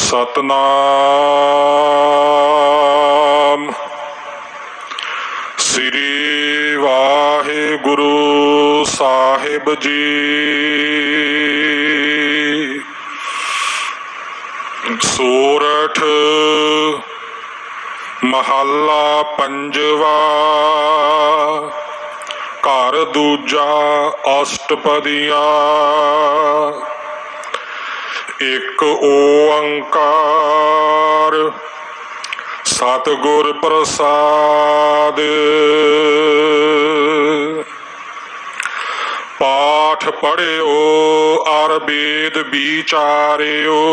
ਸਤਨਾਮ। ਸ੍ਰੀ ਵਾਹਿਗੁਰੂ ਸਾਹਿਬ ਜੀ। ਸੂਰਠ ਮਹੱਲਾ ਪੰਜਵਾ। ਘਰ ਦੂਜਾ ਅਸ਼ਟਪਦੀਆਂ। ਇੱਕ ਓੰਕਾਰ। ਸਤਿਗੁਰ ਪ੍ਰਸਾਦ। ਪਾਠ ਪੜਿਓ ਅਰ ਵੇਦ ਵਿਚਾਰਿਓ।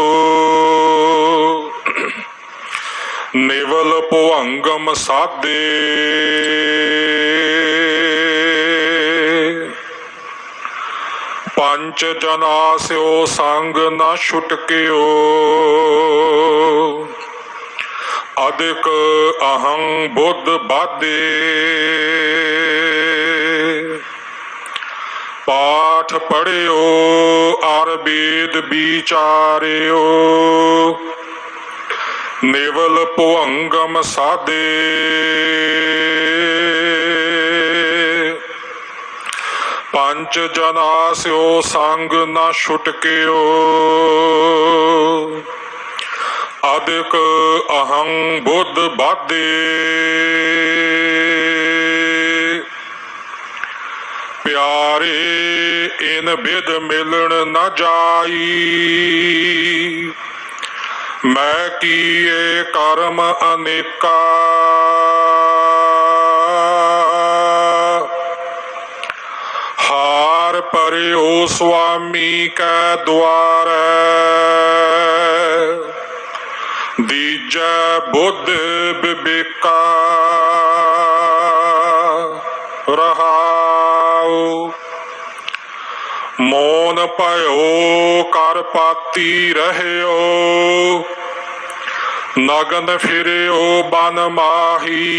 ਨਿਵਲ ਭੁੰਗਮ ਸਾਦੇ। ਪੰਚ ਜਨਾ ਸਿਓ ਸੰਗ ਨਾ ਛੁਟਕਿਓ। ਅਦਿਕ ਅਹੰ ਬੁੱਧ ਬਾਦੇ ਪਾਠ ਪੜਿਓ, ਅਰ ਵੇਦ ਵਿਚਾਰਿਓ। ਨਿਵਲ ਭੁੰਗਮ ਸਾਦੇ ਪੰਚ ਜਨਾ ਸਿਓ ਸੰਗ ਨਾ ਛੁਟਕਿਓ ਅਦਿਕ ਅਹੰ ਬੁੱਧ ਬਾਦੇ ਪਿਆਰੇ, ਇਨ ਬਿਦ ਮਿਲਣ ਨਾ ਜਾਈ। ਮੈਂ ਕੀਏ ਕਰਮ ਅਨੇਕਾ। ਹਾਰ ਪਰਿਓ ਸੁਆਮੀ ਕੈ ਦੁਆਰ। ਦੀਜੈ ਬੁੱਧ ਬਿਬੇਕਾ। ਰਹਾਉ। ਮੋਨ ਭਇਓ, ਕਰ ਪਾਤੀ ਰਹਿਓ। ਨਗਨ ਫਿਰਿਓ, ਬਨ ਮਾਹੀ।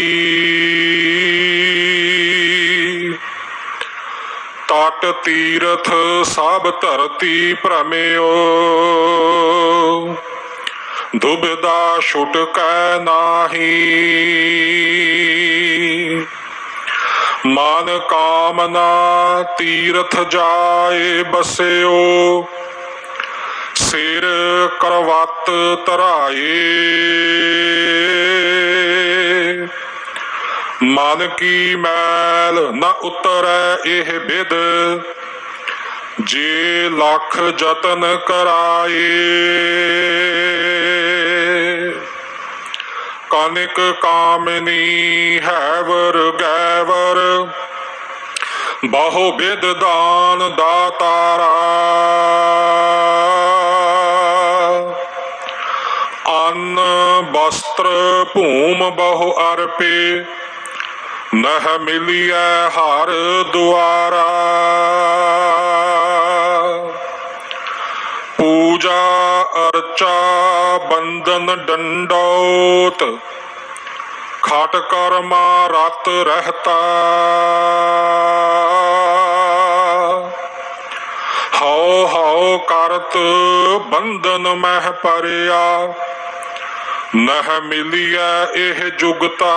ਤਟ ਤੀਰਥ ਸਭ ਧਰਤੀ ਭ੍ਰਮਿਓ। ਦੁਬਿਦਾ ਛੁਟਕੈ ਨਾਹੀ। ਮਨ ਕਾਮਨਾ ਤੀਰਥ ਜਾਏ ਬਸਿਓ। ਸਿਰ ਕਰਵਤ ਤਰਾਏ ਮਨ ਕੀ ਮੈਲ ਨਾ ਉਤਰੈ ਇਹ ਬਿਦ, ਜੇ ਲੱਖ ਯਤਨ ਕਰਾਏ। ਕਨਿਕ ਕਾਮਨੀ ਹੈਵਰ ਗੈਵਰ, ਬਹੁ ਬਿਦ ਦਾਨ ਦਾਤਾਰਾ। ਅੰਨ ਵਸਤਰ ਭੂਮ ਬਹੁ ਅਰਪੇ ਨਹ ਮਿਲਿਐ ਹਰ ਦੁਆਰਾ। ਪੂਜਾ ਅਰਚਾ ਬੰਦਨ ਡੰਡੋਤ, ਖਟ ਕਰਮਾ ਰਤ ਰਹਤਾ। ਹਉ ਹਉ ਕਰਤ ਬੰਦਨ ਮਹਿ ਪਰਿਆ। ਨਹ ਮਿਲਿਆ ਇਹ ਜੁਗਤਾ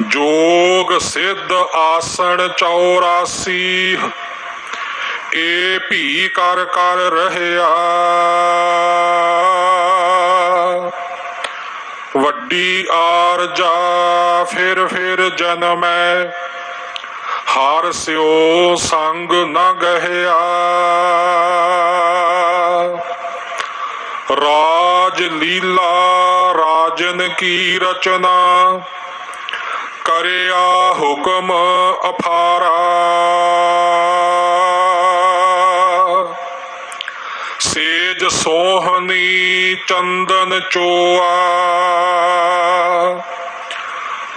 ਜੋਗ ਸਿੱਧ ਆਸਣ 84 ਏ ਭੀ ਕਰ ਕਰ ਰਹਿਆ। ਵੱਡੀ ਆਰਜਾ ਫਿਰ ਫਿਰ ਜਨਮੈ ਹਾਰ ਸਿਓ ਸੰਗ ਨਾ ਗਹਿਆ। ਰਾਜ ਲੀਲਾ, ਰਾਜਨ ਕੀ ਰਚਨਾ? ਕਰਿਆ ਹੁਕਮ ਅਫਾਰਾ ਸੇਜ ਸੋਹਣੀ ਚੰਦਨ ਚੋਆ।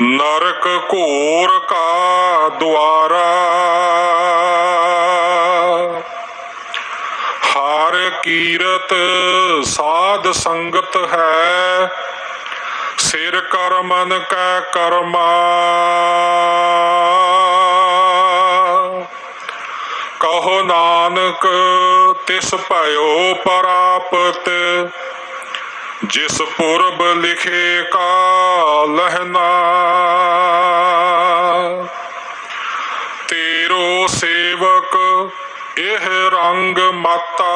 ਨਰਕ ਘੋਰ ਕਾ ਦੁਆਰਾ ਹਰ ਕੀਰਤ ਸਾਧ ਸੰਗਤ ਹੈ। ਸਿਰ ਕਰਮਨ ਕੈ ਕਰਮਾ ਕਹੋ ਨਾਨਕ, ਤਿਸ ਭਇਓ ਪ੍ਰਾਪਤ। ਜਿਸ ਪੁਰਬ ਲਿਖੇ ਕਾ ਕਾਲਹਨਾ ਤੇਰੋ ਸੇਵਕ, ਇਹ ਰੰਗ ਮਾਤਾ।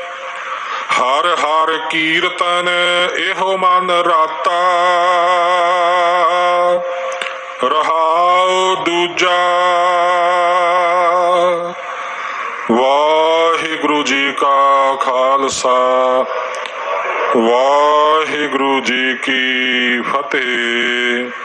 ਹਰ ਹਰ ਕੀਰਤਨ ਇਹੋ ਮਨ ਰਾਤਾ। ਰਹਾਉ ਦੂਜਾ। ਵਾਹਿਗੁਰੂ ਜੀ ਕਾ ਖਾਲਸਾ, ਵਾਹਿਗੁਰੂ ਜੀ ਕੀ ਫਤਿਹ।